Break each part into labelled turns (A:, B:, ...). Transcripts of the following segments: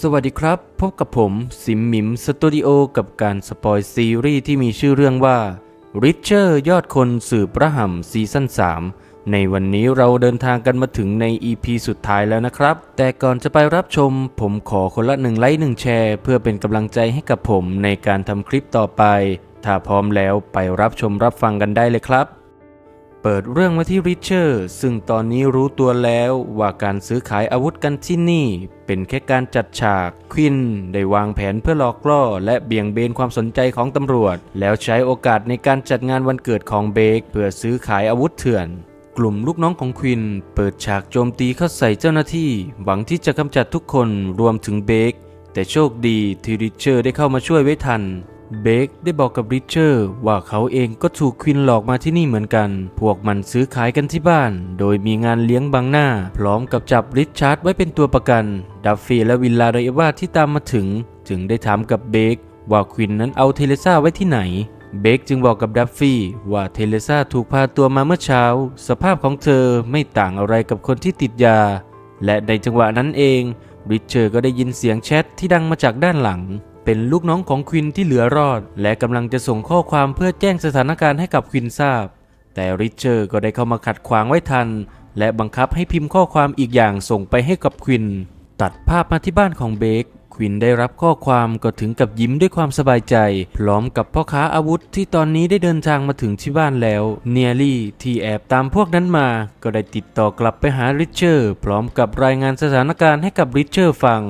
A: สวัสดีครับ พบกับผมสิมหมิมสตูดิโอกับการสปอยซีรีส์ที่มีชื่อเรื่องว่า Richer ยอดคนสืบระห่ำซีซั่น3 ในวันนี้เราเดินทางกันมาถึงใน EP สุดท้ายแล้วนะครับ แต่ก่อนจะไปรับชม ผมขอคนละหนึ่งไลค์หนึ่งแชร์ เพื่อเป็นกำลังใจให้กับผมในการทำคลิปต่อไป ถ้าพร้อมแล้วไปรับชมรับฟังกันได้เลยครับ เปิดเรื่องมาที่ริชเชอร์ซึ่งตอนนี้รู้ตัวแล้วว่าการซื้อขายอาวุธกันที่นี่ เป็นแค่การจัดฉาก ควินได้วางแผนเพื่อหลอกล่อ และเบี่ยงเบนความสนใจของตำรวจ แล้วใช้โอกาสในการจัดงานวันเกิดของเบคเพื่อซื้อขายอาวุธเถื่อนกลุ่มลูกน้องของควินเปิดฉากโจมตีเข้าใส่เจ้าหน้าที่ หวังที่จะกำจัดทุกคนรวมถึงเบคแต่โชคดีที่ริชเชอร์ได้เข้ามาช่วยไว้ทัน เบคได้บอกกับริชเชอร์ว่าเขาเองก็ถูกควินหลอกมาที่นี่เหมือนกัน พวกมันซื้อขายกันที่บ้าน โดยมีงานเลี้ยงบังหน้า พร้อมกับจับริชชาร์ดไว้เป็นตัวประกัน ดัฟฟี่และวิลลาโดเอวาที่ตามมาถึง จึงได้ถามกับเบคว่าควินนั้นเอาเทเลซ่าไว้ที่ไหนเบคจึงบอกกับดัฟฟี่ว่าเทเลซ่าถูกพาตัวมาเมื่อเช้า สภาพของเธอไม่ต่างอะไรกับคนที่ติดยา และในจังหวะนั้นเองริชเชอร์ก็ได้ยินเสียงแชทที่ดังมาจากด้านหลัง เป็นลูกน้องของควินที่เหลือรอด และกำลังจะส่งข้อความเพื่อแจ้งสถานการณ์ให้กับควินทราบ แต่ริชเชอร์ก็ได้เข้ามาขัดขวางไว้ทัน และบังคับให้พิมพ์ข้อความอีกอย่างส่งไปให้กับควิน ตัดภาพมาที่บ้านของเบคควินได้รับข้อความก็ถึงกับยิ้มด้วยความสบายใจ พร้อมกับพ่อค้าอาวุธที่ตอนนี้ได้เดินทางมาถึงที่บ้านแล้ว เนียลี่ที่แอบตามพวกนั้นมา ก็ได้ติดต่อกลับไปหาริชเชอร์ พร้อมกับรายงานสถานการณ์ให้กับริชเชอร์ฟัง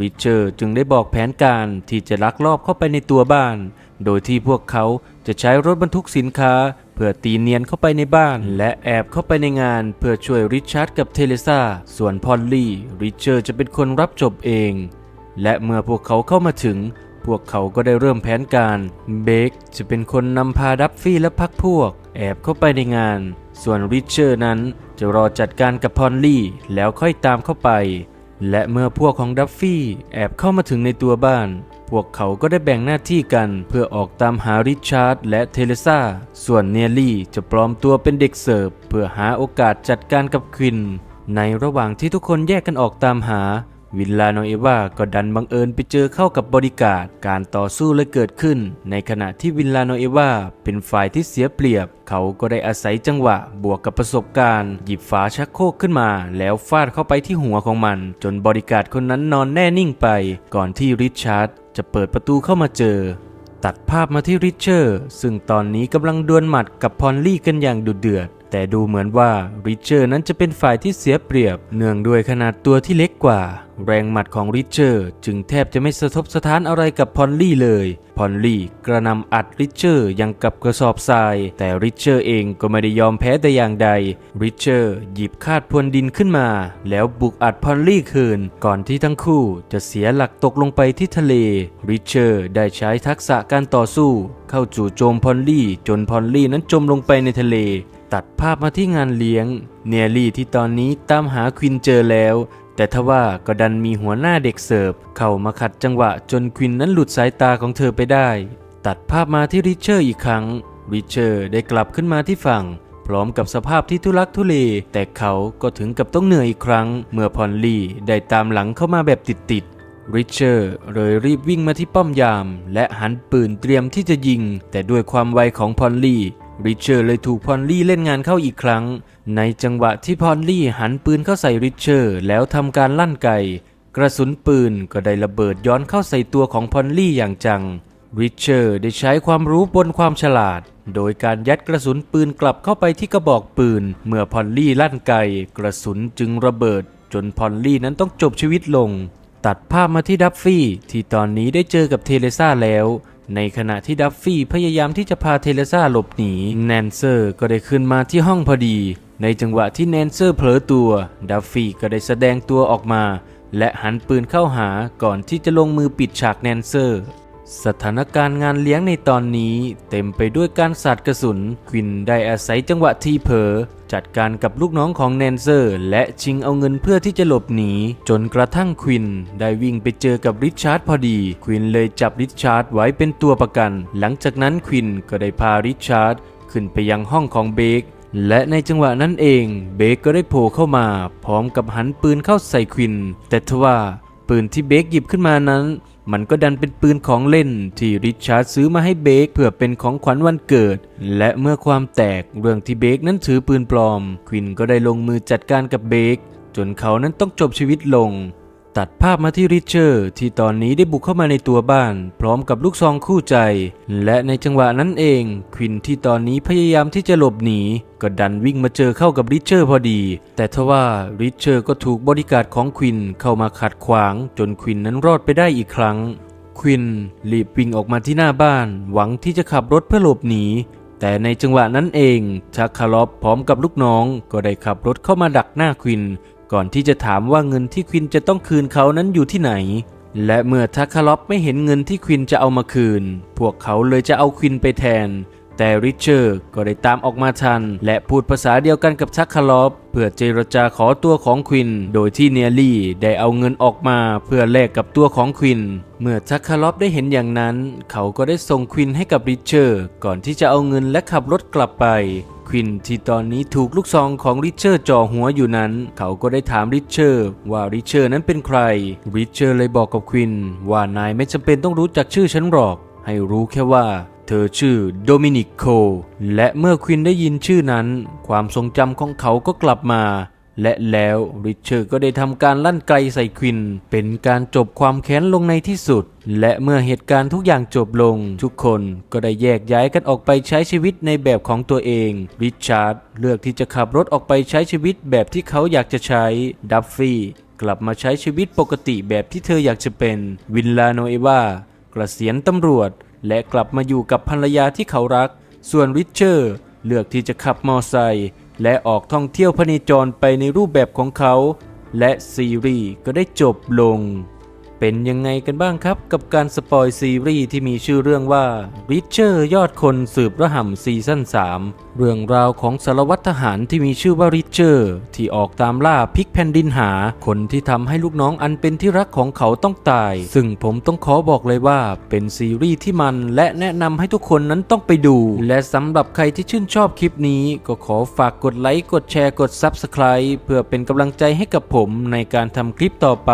A: ริชเชอร์จึงได้บอกแผนการที่จะลักลอบเข้าไปในตัวบ้าน โดยที่พวกเขาจะใช้รถบรรทุกสินค้า เพื่อตีเนียนเข้าไปในบ้าน และแอบเข้าไปในงาน เพื่อช่วยริชาร์ดกับเทเลซาส่วนพอลลี่ริชเชอร์จะเป็นคนรับจบเอง และเมื่อพวกเขาเข้ามาถึง พวกเขาก็ได้เริ่มแผนการเบคจะเป็นคนนำพาดัฟฟี่และพักพวก แอบเข้าไปในงาน ส่วนริชเชอร์นั้นจะรอจัดการกับพอลลี่แล้วค่อยตามเข้าไป และเมื่อพวกของดัฟฟี่แอบเข้ามาถึงในตัวบ้าน พวกเขาก็ได้แบ่งหน้าที่กันเพื่อออกตามหาริชาร์ดและเทเลซาส่วนเนลลี่จะปลอมตัวเป็นเด็กเสิร์ฟเพื่อหาโอกาสจัดการกับควิน ในระหว่างที่ทุกคนแยกกันออกตามหา วิลลาโนเอวาก็ดันบังเอิญไปเจอเข้ากับบริการดการต่อสู้เลยเกิดขึ้น ในขณะที่วิลลาโนเอวาเป็นฝ่ายที่เสียเปรียบ เขาก็ได้อาศัยจังหวะบวกกับประสบการณ์ หยิบฝาชักโครกขึ้นมา แล้วฟาดเข้าไปที่หัวของมัน จนบริการดคนนั้นนอนแน่นิ่งไป ก่อนที่ริชาร์ดจะเปิดประตูเข้ามาเจอ ตัดภาพมาที่ริชเชอร์ ซึ่งตอนนี้กำลังดวลหมัดกับพอลลี่กันอย่างดุเดือด แต่ดูเหมือนว่าริชเชอร์นั้นจะเป็นฝ่ายที่เสียเปรียบ เนื่องด้วยขนาดตัวที่เล็กกว่า แรงหมัดของริชเชอร์จึงแทบจะไม่สะทบสถานอะไรกับพอลลี่เลย พอลลี่กระนำอัดริชเชอร์ยังกับกระสอบทราย แต่ริชเชอร์เองก็ไม่ได้ยอมแพ้แต่อย่างใด ริชเชอร์หยิบคาดพรวนดินขึ้นมา แล้วบุกอัดพอลลี่คืน ก่อนที่ทั้งคู่จะเสียหลักตกลงไปที่ทะเล ริชเชอร์ได้ใช้ทักษะการต่อสู้ เข้าจู่โจมพอลลี่ จนพอลลี่นั้นจมลงไปในทะเล ตัดภาพมาที่งานเลี้ยง เนียลี่ที่ตอนนี้ตามหาควินเจอแล้ว แต่ทว่าก็ดันมีหัวหน้าเด็กเสิร์ฟ เข้ามาขัดจังหวะจนควินนั้นหลุดสายตาของเธอไปได้ ตัดภาพมาที่ริชเชอร์อีกครั้ง ริชเชอร์ได้กลับขึ้นมาที่ฝั่ง พร้อมกับสภาพที่ทุลักทุเล แต่เขาก็ถึงกับต้องเหนื่อยอีกครั้ง เมื่อพอลลี่ได้ตามหลังเข้ามาแบบติดๆริชเชอร์เลยรีบวิ่งมาที่ป้อมยาม และหันปืนเตรียมที่จะยิง แต่ด้วยความไวของพอลลี่ ริชเชอร์เลยถูกพอลลี่เล่นงานเข้าอีกครั้ง ในจังหวะที่พอลลี่หันปืนเข้าใส่ริชเชอร์แล้วทำการลั่นไกกระสุนปืนก็ได้ระเบิดย้อนเข้าใส่ตัวของพอลลี่อย่างจัง ริชเชอร์ได้ใช้ความรู้บนความฉลาด โดยการยัดกระสุนปืนกลับเข้าไปที่กระบอกปืน เมื่อพอลลี่ลั่นไกกระสุนจึงระเบิด จนพอลลี่นั้นต้องจบชีวิตลง ตัดภาพมาที่ดัฟฟี่ที่ตอนนี้ได้เจอกับเทเลซ่าแล้ว ในขณะที่ดัฟฟี่พยายามที่จะพาเทเลซ่าหลบหนี แนนเซอร์ก็ได้ขึ้นมาที่ห้องพอดี ในจังหวะที่แนนเซอร์เผลอตัว ดัฟฟี่ก็ได้แสดงตัวออกมา และหันปืนเข้าหาก่อนที่จะลงมือปิดฉากแนนเซอร์ สถานการณ์งานเลี้ยงในตอนนี้เต็มไปด้วยการสาดกระสุน ควินได้อาศัยจังหวะที่เผลอจัดการกับลูกน้องของแนนเซอร์ และชิงเอาเงินเพื่อที่จะหลบหนี จนกระทั่งควินได้วิ่งไปเจอกับริชาร์ดพอดี ควินเลยจับริชาร์ดไว้เป็นตัวประกัน หลังจากนั้นควินก็ได้พาริชาร์ดขึ้นไปยังห้องของเบคและในจังหวะนั้นเอง เบคก็ได้โผล่เข้ามา พร้อมกับหันปืนเข้าใส่ควิน แต่ทว่าปืนที่เบคหยิบขึ้นมานั้น มันก็ดันเป็นปืนของเล่นที่ริชาร์ดซื้อมาให้เบคเพื่อเป็นของขวัญวันเกิด และเมื่อความแตกเรื่องที่เบคนั้นถือปืนปลอม ควินก็ได้ลงมือจัดการกับเบคจนเขานั้นต้องจบชีวิตลง ตัดภาพมาที่ริชเชอร์ ที่ตอนนี้ได้บุกเข้ามาในตัวบ้าน พร้อมกับลูกซองคู่ใจ และในจังหวะนั้นเอง ควินที่ตอนนี้พยายามที่จะหลบหนี ก็ดันวิ่งมาเจอเข้ากับริชเชอร์พอดี แต่ทว่าริชเชอร์ก็ถูกบริการของควินเข้ามาขัดขวาง จนควินนั้นรอดไปได้อีกครั้ง ควินรีบวิ่งออกมาที่หน้าบ้าน หวังที่จะขับรถเพื่อหลบหนีแต่ในจังหวะนั้นเองชักคาลอฟพร้อมกับลูกน้องก็ได้ขับรถเข้ามาดักหน้าควิน ก่อนที่จะถามว่าเงินที่ควินจะต้องคืนเขานั้นอยู่ที่ไหน และเมื่อทักคาลอบไม่เห็นเงินที่ควินจะเอามาคืน พวกเขาเลยจะเอาควินไปแทน แต่ริชเชอร์ก็ได้ตามออกมาทัน และพูดภาษาเดียวกันกับทักคาลอฟเพื่อเจรจาขอตัวของควิน โดยที่เนียลี่ได้เอาเงินออกมาเพื่อแลกกับตัวของควิน เมื่อทักคาลอฟได้เห็นอย่างนั้น เขาก็ได้ส่งควินให้กับริชเชอร์ก่อนที่จะเอาเงินและขับรถกลับไปควินที่ตอนนี้ถูกลูกซองของริชเชอร์จ่อหัวอยู่นั้น เขาก็ได้ถามริชเชอร์ว่าริชเชอร์นั้นเป็นใครริชเชอร์เลยบอกกับควินว่านายไม่จำเป็นต้องรู้จักชื่อฉันหรอก ให้รู้แค่ว่า เธอชื่อโดมินิกโค และเมื่อควินได้ยินชื่อนั้น ความทรงจำของเขาก็กลับมา และแล้วริชเชอร์ก็ได้ทำการลั่นไกลใส่ควิน เป็นการจบความแค้นลงในที่สุด และเมื่อเหตุการณ์ทุกอย่างจบลง ทุกคนก็ได้แยกย้ายกันออกไปใช้ชีวิตในแบบของตัวเอง ริชาร์ดเลือกที่จะขับรถออกไปใช้ชีวิตแบบที่เขาอยากจะใช้ ดัฟฟี่กลับมาใช้ชีวิตปกติแบบที่เธออยากจะเป็น วินลาโนเอวาเกษียณตำรวจ และกลับมาอยู่กับภรรยาที่เขารัก ส่วนริชเชอร์เลือกที่จะขับมอไซค์และออกท่องเที่ยวพเนจรไปในรูปแบบของเขา และซีรีส์ก็ได้จบลง เป็นยังไงกันบ้างครับ กับการสปอยซีรีส์ที่มีชื่อเรื่องว่าริชเชอร์ยอดคนสืบระห่ำซีซั่น3 เรื่องราวของสารวัตรทหารที่มีชื่อว่าริชเชอร์ที่ออกตามล่าพิกแผ่นดินหา คนที่ทำให้ลูกน้องอันเป็นที่รักของเขาต้องตาย ซึ่งผมต้องขอบอกเลยว่าเป็นซีรีส์ที่มันและแนะนำให้ทุกคนนั้นต้องไปดู และสำหรับใครที่ชื่นชอบคลิปนี้ก็ขอฝากกดไลค์กดแชร์กด Subscribe เพื่อเป็นกำลังใจให้กับผมในการทำคลิปต่อไป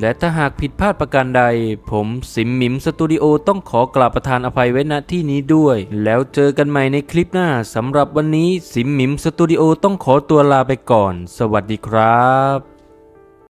A: และถ้าหากผิดพลาดาดประการใด ผมสิมหมิมสตูดิโอต้องขอกราบประทานอภัยไว้ณที่นี้ด้วย แล้วเจอกันใหม่ในคลิปหน้าสำหรับวันนี้สิมหมิมสตูดิโอต้องขอตัวลาไปก่อน สวัสดีครับ